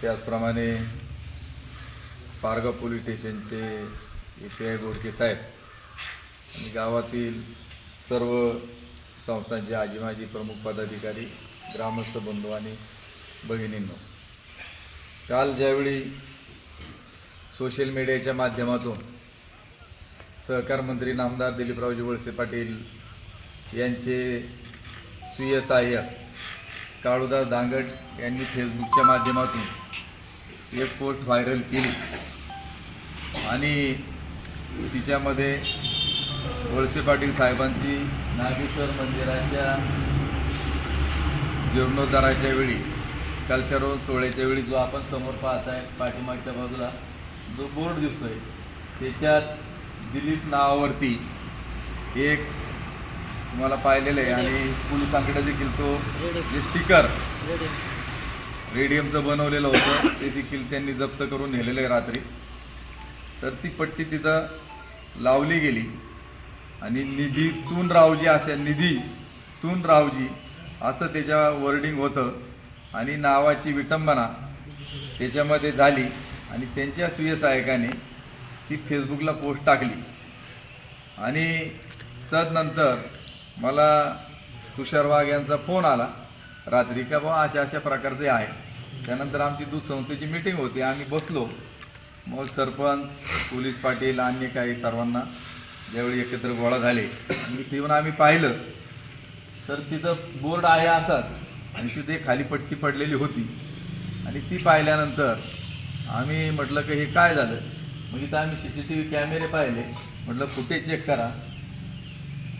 त्याचप्रमाणे पारगाव पोलीस स्टेशनचे A P I बोडके साहेब आणि गावातील सर्व संस्थांचे आजी माजी प्रमुख पदाधिकारी ग्रामस्थ बंधू आणि भगिनींनो काल ज्यावेळी सोशल मीडियाच्या माध्यमातून सहकार मंत्री नामदार दिलीपरावजी वळसे पाटील यांचे स्वीय सहाय्यक काळूदास दांगट यांनी फेसबुकच्या माध्यमातून एक पोस्ट व्हायरल केली. आणि तिच्यामध्ये वळसे पाटील साहेबांची नागेश्वर मंदिराच्या जीर्णोद्धाराच्या वेळी कलशारोहण सोहळ्याच्या वेळी जो आपण समोर पाहत आहे पाठीमागच्या बाजूला जो बोर्ड दिसतोय त्याच्यात दिलीप नावावरती एक तुम्हाला पाहिलेलं आहे. आणि पोलिसांकडे देखील तो जे स्टिकर रेडियमचं बनवलेलं होतं ते देखील त्यांनी जप्त करून नेलेलं आहे रात्री. तर ती पट्टी तिथं लावली गेली. आणि निधीतून रावजी अशा निधीतून रावजी असं त्याच्या वर्डिंग होतं. आणि नावाची विटंबना त्याच्यामध्ये झाली. आणि त्यांच्या सुय सहायकाने ती फेसबुकला पोस्ट टाकली. आणि तदनंतर मला तुषार वाघ यांचा फोन आला. रात्री का बाबा अशा अशा प्रकारचे आहे. त्यानंतर आमची दूध संस्थेची मिटिंग होती. आम्ही बसलो. मग सरपंच पोलीस पाटील अन्य काही सर्वांना ज्यावेळी एकत्र गोळा झाले आणि तिथे आम्ही पाहिलं. तर तिथं बोर्ड आहे असाच. आणि तिथे खाली पट्टी पडलेली होती. आणि ती पाहिल्यानंतर आम्ही म्हटलं की हे काय झालं? मग इथं आम्ही सी सी टी व्ही कॅमेरे पाहिले. म्हटलं कुठे चेक करा.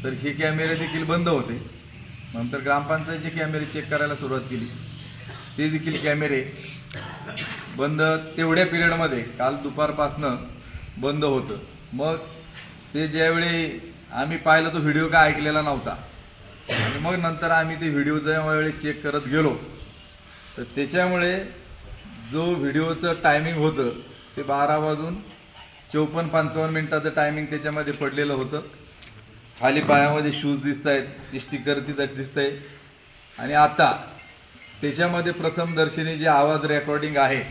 तर हे कॅमेरे देखील बंद होते. नंतर ग्रामपंचायतचे कॅमेरे चेक करायला सुरुवात केली. ते देखील कॅमेरे बंद तेवढ्या पिरियडमध्ये काल दुपारपासनं बंद होतं. मग ते ज्यावेळी आम्ही पाहिलं तो व्हिडिओ काय ऐकलेला नव्हता. आणि मग नंतर आम्ही ते व्हिडिओ ज्यावेळी चेक करत गेलो तर त्याच्यामुळे जो व्हिडिओचं टायमिंग होतं ते बारा वाजून चौपन्न पंचावन्न मिनटाचं टायमिंग त्याच्यामध्ये पडलेलं होतं. खाली पायामध्ये शूज दिसत आहेत ती स्टिकर तिथं दिसत आहे आणि आता त्याच्यामध्ये प्रथमदर्शनी जे आवाज रेकॉर्डिंग आहे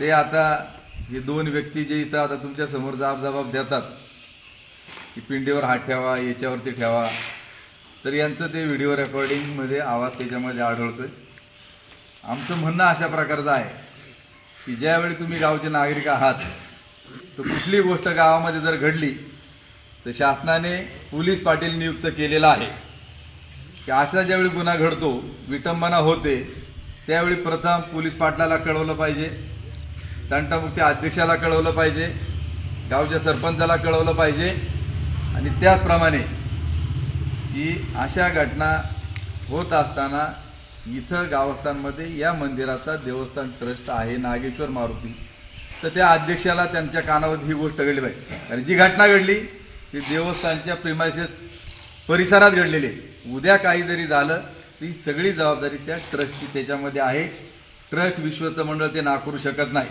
ते आता हे दोन व्यक्ती जे इथं आता तुमच्यासमोर जाब जबाब देतात की पिंडीवर हात ठेवा याच्यावरती ठेवा. तर यांचं ते व्हिडिओ रेकॉर्डिंगमध्ये आवाज त्याच्यामध्ये आढळतो आहे आमचं म्हणणं अशा प्रकारचं आहे की ज्यावेळी तुम्ही गावचे नागरिक आहात तर कुठली गोष्ट गावामध्ये जर घडली तर शासनाने पोलीस पाटील नियुक्त केलेला आहे. की असा ज्यावेळी गुन्हा घडतो विटंबना होते त्यावेळी प्रथम पोलीस पाटलाला कळवलं पाहिजे तंटामुक्ती अध्यक्षाला कळवलं पाहिजे गावच्या सरपंचाला कळवलं पाहिजे आणि त्याचप्रमाणे की अशा घटना होत असताना इथं गावस्थानमध्ये या मंदिराचा देवस्थान ट्रस्ट आहे नागेश्वर मारुती. तर त्या अध्यक्षाला त्यांच्या कानावर ही गोष्ट घडली पाहिजे. कारण जी घटना घडली ते देवस्थानच्या प्रिमायसेस परिसरात घडलेले. आहे उद्या काही जरी झालं ती सगळी जबाबदारी त्या ट्रस्टची त्याच्यामध्ये आहे. ट्रस्ट विश्वस्त मंडळ ते नाकारू शकत नाही.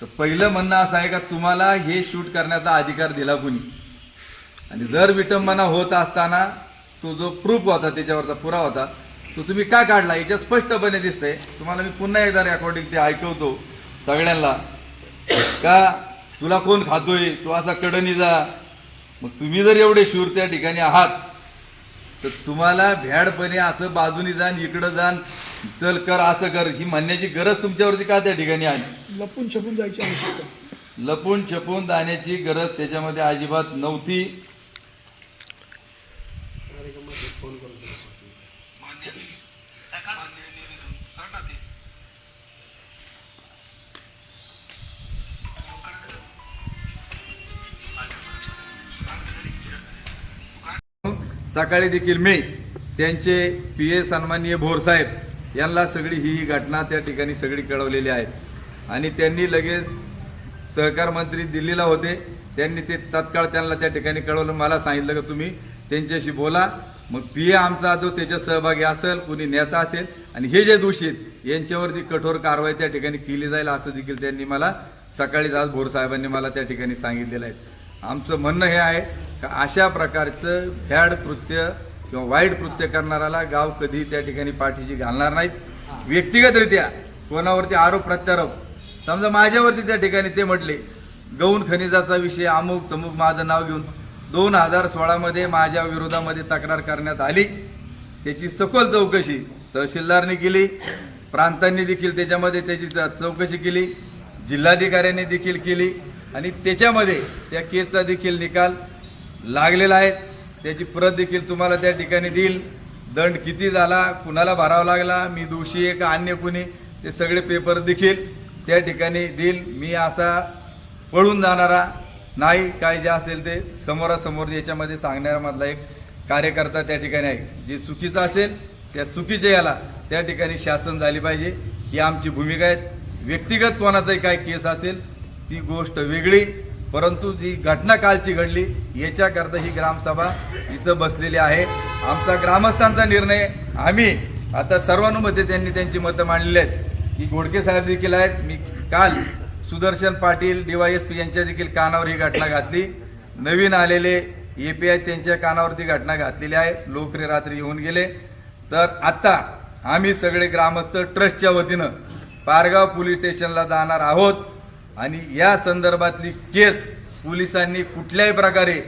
तर पहिलं म्हणणं असं आहे का तुम्हाला हे शूट करण्याचा अधिकार दिला कुणी? आणि जर विटंबना होत असताना तो जो प्रूफ होता त्याच्यावरचा पुरावा होता तो तुम्ही का काढला? याच्यात स्पष्टपणे दिसतंय. तुम्हाला मी पुन्हा एकदा रेकॉर्डिंग ते ऐकवतो सगळ्यांना. का तुला कोण खातोय? तू असा कडणी जा मग तुम्ही जर एवढे शूर त्या ठिकाणी आहात तर तुम्हाला भ्याडपणे असं बाजूनी जाण इकडं जाण चल कर असं कर ही म्हणण्याची गरज तुमच्यावरती का त्या ठिकाणी आली? लपून छपून जायची आवश्यकता. लपून छपून जाण्याची गरज त्याच्यामध्ये अजिबात नव्हती. सकाळी देखील मी त्यांचे पी ए सन्माननीय भोरसाहेब यांना सगळी ही घटना त्या ठिकाणी सगळी कळवलेली आहे. आणि त्यांनी लगेच सहकार मंत्री दिल्लीला होते. त्यांनी ते तत्काळ त्यांना त्या ठिकाणी कळवलं. मला सांगितलं की तुम्ही त्यांच्याशी बोला. मग पी ए आमचा जो त्याच्यात सहभागी असेल कुणी नेता असेल आणि हे जे दोषी यांच्यावरती कठोर कारवाई त्या ठिकाणी केली जाईल असं देखील त्यांनी मला सकाळीच आज भोरसाहेबांनी मला त्या ठिकाणी सांगितलेलं आहे. आमचं म्हणणं हे आहे का अशा प्रकारचं भ्याड कृत्य किंवा वाईट कृत्य करणाऱ्याला गाव कधी त्या ठिकाणी पाठीशी घालणार नाहीत. व्यक्तिगतरित्या कोणावरती आरोप प्रत्यारोप. समजा माझ्यावरती त्या ठिकाणी ते म्हटले गौण खनिजाचा विषय अमुक तमुक माझं नाव घेऊन दोन हजार सोळामध्ये माझ्या विरोधामध्ये तक्रार करण्यात आली. त्याची सखोल चौकशी तहसीलदारने केली प्रांतांनी देखील त्याच्यामध्ये त्याची च- चौकशी केली जिल्हाधिकाऱ्यांनी देखील केली आणि त्याच्यामध्ये त्या केसचा देखील निकाल लागलेला आहे. त्याची प्रत देखील तुम्हाला त्या ठिकाणी देईल. दंड किती झाला कुणाला भरावा लागला मी दोषी आहे का अन्य कुणी ते सगळे पेपर देखील त्या ठिकाणी देईल. मी असा पळून जाणारा नाही काय जे असेल ते समोरासमोर याच्यामध्ये सांगण्यामधला एक कार्यकर्ता त्या ठिकाणी आहे. जे चुकीचं असेल त्या चुकीच्या याला त्या ठिकाणी शासन झाली पाहिजे. ही आमची भूमिका आहे. व्यक्तिगत कोणाचाही काय केस असेल ती गोष्ट वेगळी. परंतु जी घटना कालची घडली याच्याकरता ही ग्रामसभा इथं बसलेली आहे. आमचा ग्रामस्थांचा निर्णय आम्ही आता सर्वानुमते त्यांनी त्यांची मतं मांडलेली आहेत. की घोडके साहेब देखील आहेत. मी काल सुदर्शन पाटील डीवायएसपी यांच्या देखील कानावर ही घटना घातली. नवीन आलेले ए पी आय त्यांच्या कानावरती घटना घातलेली आहे. लोकरे रात्री येऊन गेले. तर आता आम्ही सगळे ग्रामस्थ ट्रस्टच्या वतीनं पारगाव पोलीस स्टेशनला जाणार आहोत. आणि या संदर्भातली केस पोलिसांनी कुठल्याही प्रकारे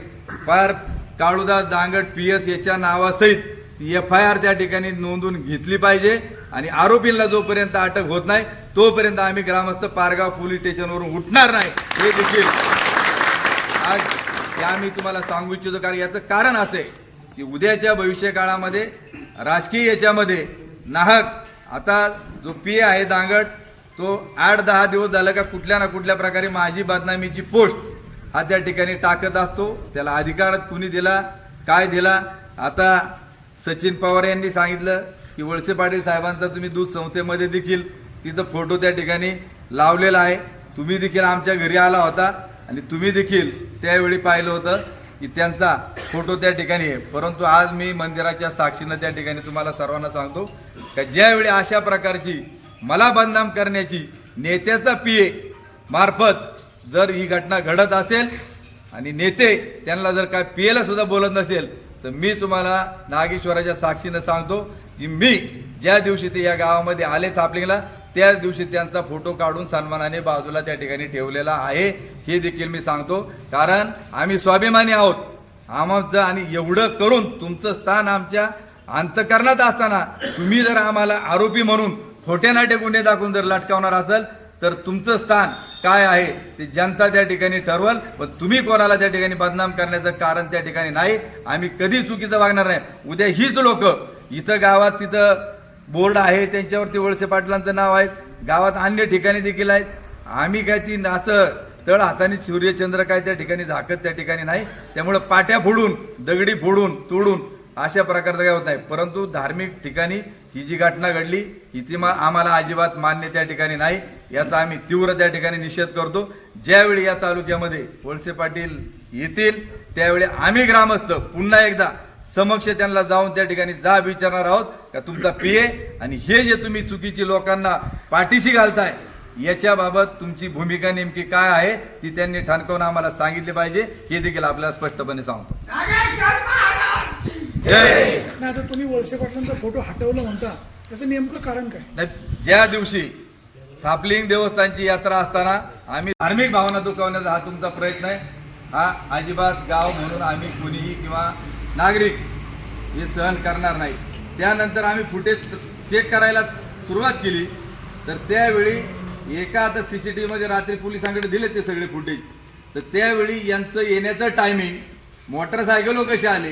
फार काळुदास दांगट पी एस याच्या नावासहित एफ आय आर त्या ठिकाणी नोंदवून घेतली पाहिजे. आणि आरोपींना जोपर्यंत अटक होत नाही तोपर्यंत आम्ही ग्रामस्थ पारगाव पोलीस स्टेशनवरून उठणार नाही. हे देखील आज या आम्ही तुम्हाला सांगू इच्छितो कारण याचं कारण असे की उद्याच्या भविष्य काळामध्ये राजकीय याच्यामध्ये नाहक आता जो पी आहे दांगट तो आठ दहा दिवस झालं का कुठल्या ना कुठल्या प्रकारे माझी बदनामीची पोस्ट हा त्या ठिकाणी टाकत असतो. त्याला अधिकार कुणी दिला? काय दिला? आता सचिन पवार यांनी सांगितलं की वळसे पाटील साहेबांचा तुम्ही दूध संस्थेमध्ये देखील तिथं फोटो त्या ठिकाणी लावलेला आहे. तुम्ही देखील आमच्या घरी आला होता आणि तुम्ही देखील त्यावेळी पाहिलं होतं की त्यांचा फोटो त्या ठिकाणी आहे. परंतु आज मी मंदिराच्या साक्षीनं त्या ठिकाणी तुम्हाला सर्वांना सांगतो का ज्यावेळी अशा प्रकारची मला बदनाम करण्याची नेत्याचा पीए मार्फत जर ही घटना घडत असेल आणि नेते त्यांना जर काय पी एला सुद्धा बोलत नसेल तर मी तुम्हाला नागेश्वराच्या साक्षीनं सांगतो की मी ज्या दिवशी ते या गावामध्ये आले थापलिंगला त्याच दिवशी त्यांचा फोटो काढून सन्मानाने बाजूला त्या ठिकाणी ठेवलेला आहे. हे देखील मी सांगतो. कारण आम्ही स्वाभिमानी आहोत. आमचं आणि एवढं करून तुमचं स्थान आमच्या अंतकरणात असताना तुम्ही जर आम्हाला आरोपी म्हणून खोटे नाटे गुन्हे दाखवून जर लटकावणार असेल तर तुमचं स्थान काय आहे ते जनता त्या ठिकाणी ठरवल व तुम्ही कोणाला त्या ठिकाणी बदनाम करण्याचं कारण त्या ठिकाणी नाही. आम्ही कधी चुकीचं वागणार नाही. उद्या हीच लोक इथं गावात तिथं बोर्ड आहे त्यांच्यावरती वळसे पाटलांचं नाव आहे गावात अन्य ठिकाणी देखील आहेत. आम्ही काय ती नाचं तळ हाताने सूर्यचंद्र काय त्या ठिकाणी झाकत त्या ठिकाणी नाही. त्यामुळं पाट्या फोडून दगडी फोडून तोडून अशा प्रकारचं काय होत नाही. परंतु धार्मिक ठिकाणी ही जी घटना घडली ही ती मा- आम्हाला अजिबात मान्य त्या ठिकाणी नाही. याचा आम्ही तीव्र त्या ठिकाणी निषेध करतो. ज्यावेळी या तालुक्यामध्ये वळसे पाटील येतील त्यावेळी आम्ही ग्रामस्थ पुन्हा एकदा समक्ष त्यांना जाऊन त्या ठिकाणी जा विचारणार आहोत. का तुमचा पीए आणि हे जे तुम्ही चुकीची लोकांना पाठीशी घालताय याच्याबाबत तुमची भूमिका नेमकी काय आहे ती त्यांनी ठणकावून आम्हाला सांगितली पाहिजे. हे देखील आपल्याला स्पष्टपणे सांगतो. नाही आता तुम्ही वळसे पाटलांचा फोटो हटवलं म्हणता त्याचं नेमकं कारण काय? नाही, ज्या दिवशी थापलिंग देवस्थानची यात्रा असताना आम्ही धार्मिक भावना दुखावण्याचा हा तुमचा प्रयत्न आहे हा अजिबात गाव म्हणून आम्ही कुणीही किंवा नागरिक हे सहन करणार नाही. त्यानंतर आम्ही फुटेज चेक करायला सुरुवात केली तर त्यावेळी एका आता सी सी टी व्हीमध्ये रात्री पोलिसांकडे दिले ते सगळे फुटेज तर त्यावेळी यांचं येण्याचं टायमिंग मोटरसायकल कसे आले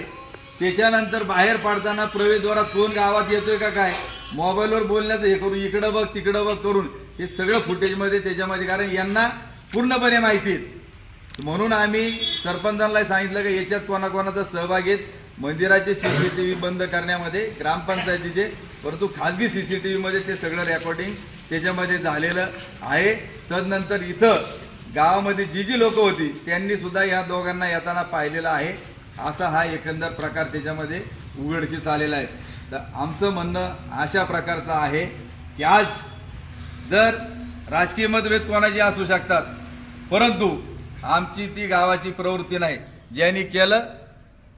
त्याच्यानंतर बाहेर पडताना प्रवेशद्वारात कोण गावात येतोय का काय? मोबाईलवर बोलण्याचं हे करून इकडं बघ तिकडं बघ करून हे सगळं फुटेजमध्ये त्याच्यामध्ये कारण यांना पूर्णपणे माहिती आहेत म्हणून आम्ही सरपंचांना सांगितलं की याच्यात कोणाकोणाचा सहभाग आहेत मंदिराचे सीसीटीव्ही बंद करण्यामध्ये ग्रामपंचायतीचे परंतु खाजगी सीसीटीव्ही मध्ये ते सगळं रेकॉर्डिंग त्याच्यामध्ये झालेलं आहे. तदनंतर इथं गावामध्ये जी जी लोक होती त्यांनी सुद्धा या दोघांना येताना पाहिलेलं आहे. असा हा एकंदर प्रकार त्याच्यामध्ये उघडकीस आलेला आहे. तर आमचं म्हणणं अशा प्रकारचं आहे की आज जर राजकीय मतभेद कोणाची असू शकतात परंतु आमची ती गावाची प्रवृत्ती नाही. ज्यांनी केलं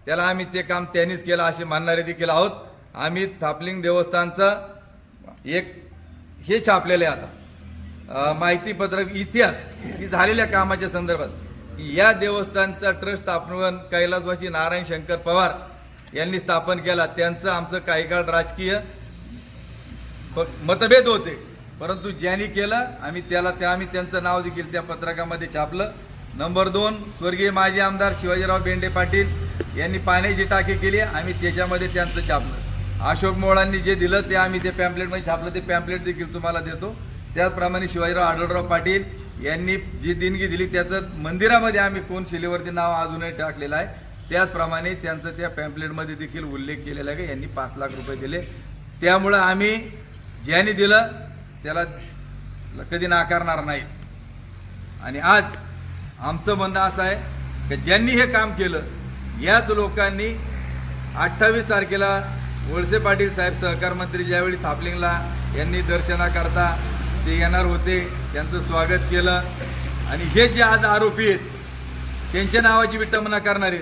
त्याला आम्ही ते काम त्यांनीच केलं असे मानणारे देखील आहोत. आम्ही थापलिंग देवस्थानचं एक हे छापलेलं आहे आता. माहितीपत्रक इतिहास की झालेल्या कामाच्या संदर्भात. या देवस्थानचा ट्रस्ट स्थापन कैलासवासी नारायण शंकर पवार यांनी स्थापन केला. त्यांचं आमचं काही काळ राजकीय मतभेद होते. परंतु ज्यांनी केलं आम्ही त्याला त्या आम्ही त्यांचं नाव देखील त्या पत्रकामध्ये छापलं. नंबर दोन स्वर्गीय माजी आमदार शिवाजीराव बेंडे पाटील यांनी पाण्याची टाकी केली आम्ही त्याच्यामध्ये त्यांचं छापलं. अशोक मोळांनी जे दिलं ते आम्ही ते पॅम्पलेटमध्ये छापलं. ते पॅम्पलेट देखील तुम्हाला देतो. त्याचप्रमाणे शिवाजीराव आढळराव पाटील यांनी जी देणगी दिली त्याचं मंदिरामध्ये आम्ही कोण शिलेवरती नाव अजूनही टाकलेलं आहे. त्याचप्रमाणे त्यांचं त्या पॅम्पलेटमध्ये देखील उल्लेख केलेला आहे की यांनी पाच लाख रुपये दिले. त्यामुळं आम्ही ज्यांनी दिलं त्याला कधी नाकारणार नाही. आणि आज आमचं म्हणणं असं आहे की ज्यांनी हे काम केलं याच लोकांनी अठ्ठावीस तारखेला वळसे पाटील साहेब सहकार मंत्री ज्यावेळी थापलिंगला यांनी दर्शनाकरता ते येणार होते त्यांचं स्वागत केलं. आणि हे जे आज आरोपी आहेत त्यांच्या नावाची विटंबना करणारे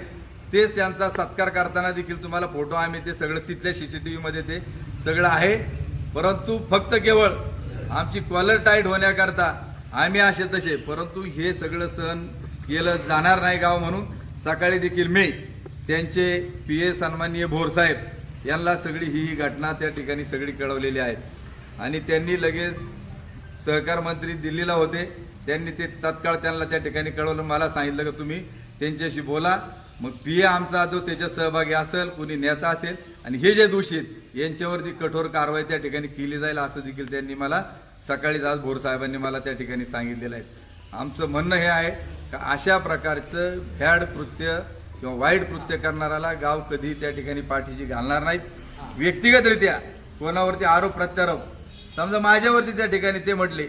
तेच त्यांचा सत्कार करताना देखील तुम्हाला फोटो आम्ही ते सगळं तिथल्या सी सी टी व्हीमध्ये ते सगळं आहे. परंतु फक्त केवळ आमची कॉलर टाईट होण्याकरता आम्ही असे तसे परंतु हे सगळं सहन केलं जाणार नाही गाव म्हणून. सकाळी देखील मी त्यांचे पी ए सन्माननीय भोरसाहेब यांना सगळी ही ही घटना त्या ठिकाणी सगळी कळवलेली आहे. आणि त्यांनी लगेच सहकार मंत्री दिल्लीला होते. त्यांनी ते तत्काळ त्यांना त्या ठिकाणी कळवलं. मला सांगितलं की तुम्ही त्यांच्याशी बोला. मग पी ए आमचा जो त्याच्यात सहभागी असेल कुणी नेता असेल आणि हे जे दोषी आहेत यांच्यावरती कठोर कारवाई त्या ठिकाणी केली जाईल असं देखील त्यांनी मला सकाळीच आज भोर साहेबांनी मला त्या ठिकाणी सांगितलेलं आहे. आमचं म्हणणं हे आहे का अशा प्रकारचं भ्याड कृत्य किंवा वाईट कृत्य करणाऱ्याला गाव कधी त्या ठिकाणी पाठीशी घालणार नाहीत. व्यक्तिगतरित्या कोणावरती आरोप प्रत्यारोप समजा माझ्यावरती त्या ठिकाणी ते म्हटले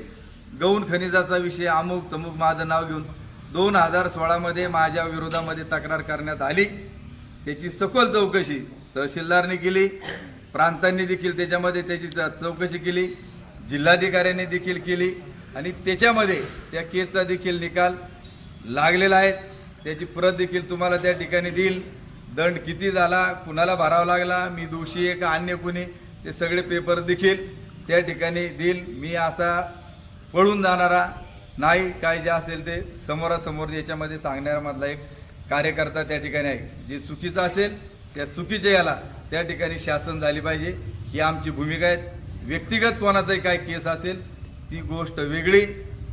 गौण खनिजाचा विषय अमुक तमुक माझं नाव घेऊन दोन हजार सोळामध्ये माझ्या विरोधामध्ये तक्रार करण्यात आली. त्याची सखोल चौकशी तहसीलदारने केली प्रांतांनी देखील त्याच्यामध्ये त्याची चौकशी केली जिल्हाधिकाऱ्यांनी देखील केली आणि त्याच्यामध्ये त्या केसचा देखील निकाल लागलेला आहे. त्याची प्रत देखील तुम्हाला त्या ठिकाणी देईल. दंड किती झाला कुणाला भरावा लागला मी दोषी आहे का अन्य कुणी ते सगळे पेपर देखील त्या ठिकाणी देईल. मी असा पळून जाणारा नाही. काय जे असेल ते समोरासमोर याच्यामध्ये सांगण्यामधला एक कार्यकर्ता त्या ठिकाणी आहे. जे चुकीचं असेल त्या चुकीच्या याला त्या ठिकाणी शासन झाली पाहिजे. ही आमची भूमिका आहे. व्यक्तिगत कोणाचाही काय केस असेल ती गोष्ट वेगळी.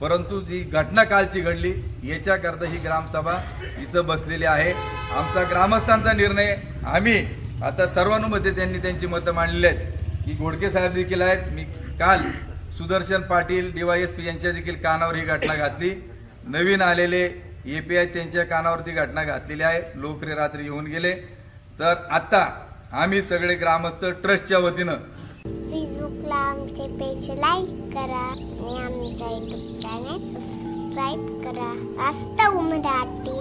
परंतु जी घटना कालची घडली याच्याकरता ही ग्रामसभा इथं बसलेली आहे. आमचा ग्रामस्थांचा निर्णय आम्ही आता सर्वानुमते त्यांनी त्यांची मतं मांडलेली आहेत. की घोडके साहेब देखील आहेत. मी काल सुदर्शन पाटील डीवायएसपी यांच्या देखील कानावर ही घटना घातली. नवीन आलेले ए पी आय त्यांच्या कानावरती घटना घातलेली आहे. लोकरे रात्री येऊन गेले. तर आता आम्ही सगळे ग्रामस्थ ट्रस्टच्या वतीनं फेसबुकला आमचे पेज लाईक करा आणि आमच्या युट्यूब चॅनल सबस्क्राईब करा. असतं मराठी